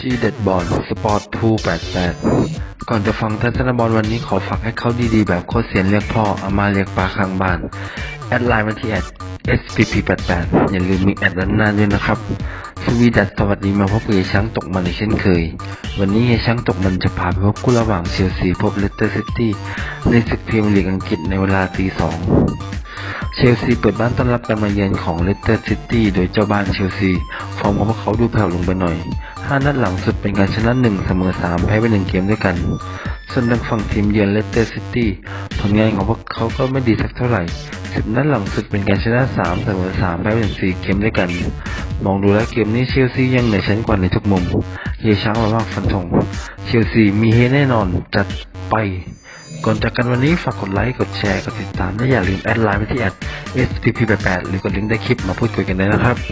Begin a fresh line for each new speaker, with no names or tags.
จีเด็ดบอลสปอร์ตทูแปดแปดก่อนจะฟังทัศนบอลวันนี้ขอฝากให้เขาดีๆ แบบโคตรเสียนเรียกพ่ออามาเรียกปลาข้างบ้าน แอดไลน์มาที่แอด SPP 8 8 อย่าลืมมีแอดด้านหน้าด้วยนะครับ สวีดัสสวัสดีมาพบกับเฮียช้างตกมันอีกเช่นเคย วันนี้เฮียช้างตกมันจะพาไปพบคู่ระหว่างเชลซีพบเลสเตอร์ซิตี้ในศึกพรีเมียร์ลีกอังกฤษในเวลาตีสองเชลซีเปิดบ้านต้อนรับการมาเยือนของเลสเตอร์ซิตี้โดยเจ้าบ้านเชลซีฟอร์มของพวกเขาดูแผ่วลงไปหน่อย 5นัดหลังสุดเป็นการชนะ1เสมอ3แพ้ไป1เกมด้วยกัน ส่วนทางฝั่งทีมเยือนเลสเตอร์ซิตี้ผลงานของพวกเขาก็ไม่ดีสักเท่าไหร่10นัดหลังสุดเป็นการชนะ3เสมอ3แพ้ไปถึง4เกมด้วยกัน มองดูแล้วเกมนี้เชลซียังเหนือชั้นกว่าในทุกมุมเฮียช้างมามากฟันธงเชลซีมีเฮแน่นอนจัดไปก่อนจากกันวันนี้ฝากกดไลค์ กดแชร์ กดติดตามและอย่าลืมแอดไลน์ไปที่แอด SPP88 หรือกดลิงก์ใต้คลิปมาพูดคุยกันได้นะครับ